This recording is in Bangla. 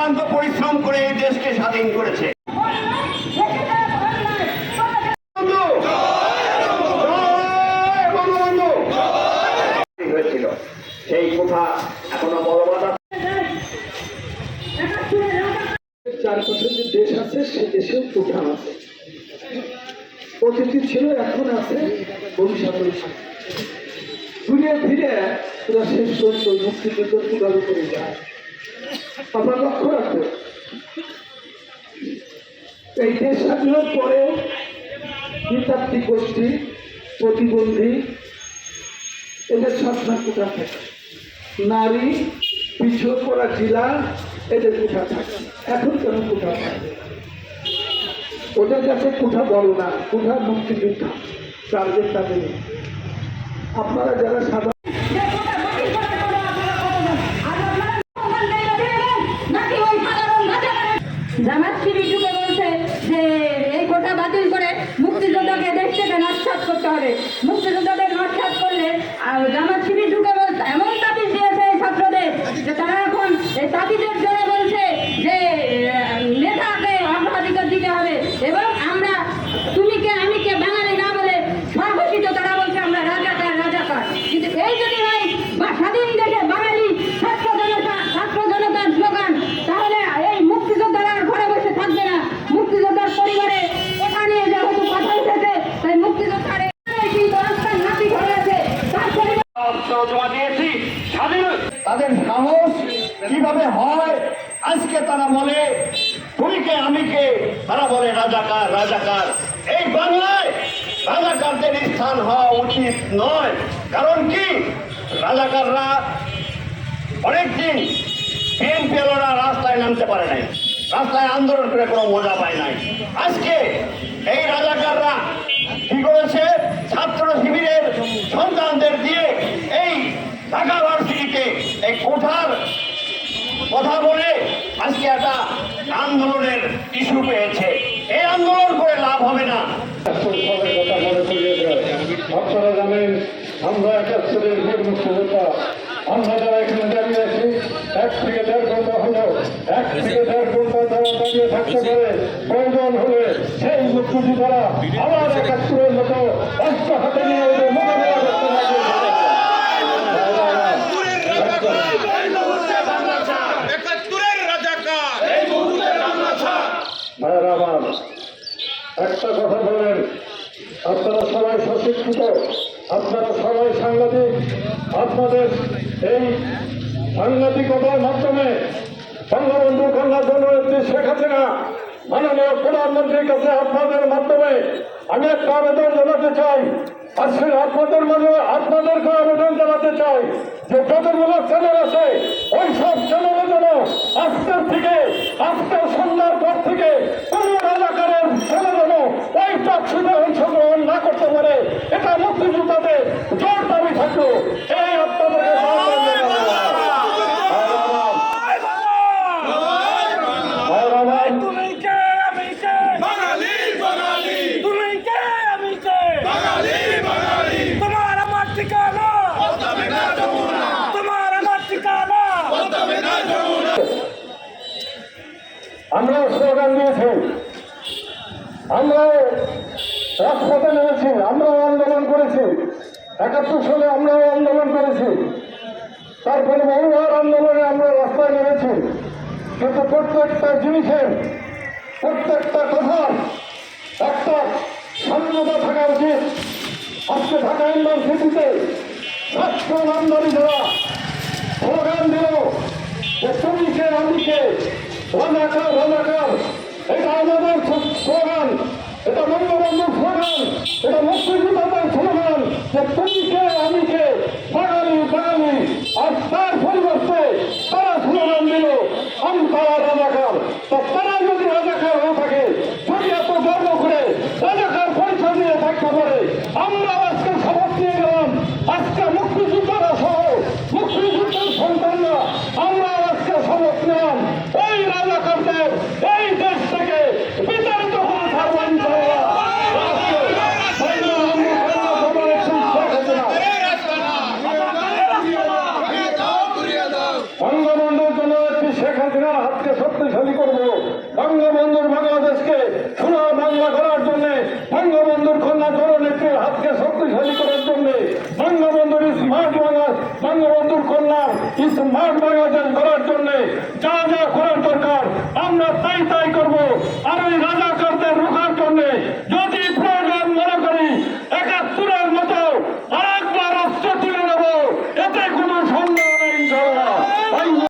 অক্লান্ত পরিশ্রম করে এই দেশকে স্বাধীন করেছে! সেই কথা এখনও দেশ আছে, সে দেশেও প্রধান আছে। ছিল, এখন আছে ভবিষ্যতে ফিরে পুরো শেষ পর্যন্ত মুক্তিযুদ্ধ করে যায়। আপনার লক্ষ্য রাখবেন। এই দেশ স্বাধীনের পরেও নৃতাত্ত্বিক গোষ্ঠী, প্রতিবন্ধী, এদের সবসময় কোথা থাকে। নারী পিছিয়ে পড়া জেলা, এদের কোথা থাকে। এখন কেন কোথা থাকে? ওদের কাছে কোথা বড় না কোথা মুক্তিযোদ্ধা, টার্গেট তাদের। আপনারা যারা সাধারণ জামাত শিবির ঢুকে বলছে যে এই কোটা বাতিল করে মুক্তিযোদ্ধাকে দেশ থেকে নস্বাত করতে হবে। মুক্তিযোদ্ধাদের নস্বাত করলে জামাত শিবির ঢুকে বলছে এমন তাবিজ দিয়েছে এই ছাত্রদের যে তারা এখন এই তাবিজের জন্য বলছে যে আহ, নেতাকে অগ্রাধিকার দিতে হবে এবং আমরা তুমি কে আমি কে বাঙালি না বলে স্বঘোষিত তারা বলছে আমরা রাজাকার রাজাকার কিন্তু এই যদি হয় বা স্বাধীন দেশে বাঙালি ছাত্র জনতা ছাত্র জনতার স্লোগান তাহলে এই মুক্তিযোদ্ধারা আর ঘরে বসে থাকবে না মুক্তিযোদ্ধার পরিবারে ওটা নিয়ে যেহেতু কথা উঠেছে তাই মুক্তিযোদ্ধার এই কিন্তু আজকাল নাতি ঘরে আছে তার পরিবার রক্ত জমা দিয়েছি স্বাধীন তাদের সাহস কীভাবে হয়? আজকে তারা বলে তুমি কে আমি কে তারা বলে, রাজাকার রাজাকার। এই বাংলায় রাজাকারদের স্থান হওয়া উচিত নয়। কারণ কি? রাজাকাররা অনেকদিন বিএনপি রাস্তায় নামতে পারে নাই। রাস্তায় আন্দোলন করে কোনো মজা পায় নাই। আজকে এই রাজাকাররা কি করেছে? ছাত্র কথা বলে আজকে একটা আন্দোলনের ইস্যু পেয়েছে। এই আন্দোলন করে লাভ হবে না। আমরা একাত্তরের আমরা এক এক আবার একাত্তরের মতো অস্ত্র হাতে নিয়ে ওদের মোকাবিলা করতে একাত্তরের রাজাকার ভাইয়েরা আমার একটা কথা বলেন আপনারা সবাই সশিক্ষিত আপনারা সবাই সাংবাদিক আপনাদের এই সাংবাদিকতার মাধ্যমে বঙ্গবন্ধু কন্যা জননেত্রী শেখ হাসিনা, মাননীয় প্রধানমন্ত্রীর কাছে আপনাদের মাধ্যমে আমি একটা আবেদন জানাতে চাই। আজকে আপনাদের মাঝে আপনাদেরকে আবেদন জানাতে চাই যে যতগুলো চ্যানেল আছে ওই সব চ্যানেলে যেন আজকের থেকে আজকের সন্ধ্যার পর থেকে কোনো রাজাকারের ছেলে যেন ওই টকশুতে অংশগ্রহণ না করতে পারে এটা মুক্তিযোদ্ধাদের জোর দাবি থাকল এই আপনাদেরকে আহ্বান জানাব। ভাইয়েরা আমার, তুমি কে আমি কে বাঙালি বাঙালি তুমি কে আমি কে বাঙালি বাঙালি তোমার আমার ঠিকানা তবে না যমুনা তোমার আমার ঠিকানা তবে না যমুনা আমরাও স্লোগান দিয়েছি। আমরাও রাজপথে নেমেছি, আমরাও আন্দোলন করেছি। একাত্তর সালে আমরাও আন্দোলন করেছি। তারপরে বহুবার আন্দোলনে আমরা রাস্তায় নেমেছি। কিন্তু প্রত্যেকটা জিনিসের, প্রত্যেকটা কথার একটা সাম্যতা থাকা উচিত। আজকে ঢাকা ইউনিভার্সিটিতে ছাত্র নামদারি দেওয়া, স্লোগান দিল যে তুমি কে আমি কে রাজাকার রাজাকার এটা আমাদের স্লোগান। এটা বঙ্গবন্ধুর স্লোগান। এটা মুক্তিযোদ্ধাদের স্লোগান যে তুমি কে, আমি কে, বাঙালি বাঙালি। আর তার পরিবর্তে তারা স্লোগান দিল, আমি তারা রাজাকার। বঙ্গবন্ধুর জন্য একটি শেখ হাসিনার হাতকে শক্তিশালী করব। বঙ্গবন্ধুর বাংলাদেশকে সোনার বাংলা করার জন্য, বঙ্গবন্ধুর কন্যা চরণের হাতকে শক্তিশালী করার জন্য, বঙ্গবন্ধুর স্মার্ট বাংলা বঙ্গবন্ধুর কন্যা স্মার্ট বাংলাদেশ করার জন্য যা যা করার দরকার, আমরা তাই তাই করব। আর ওই রাজাকার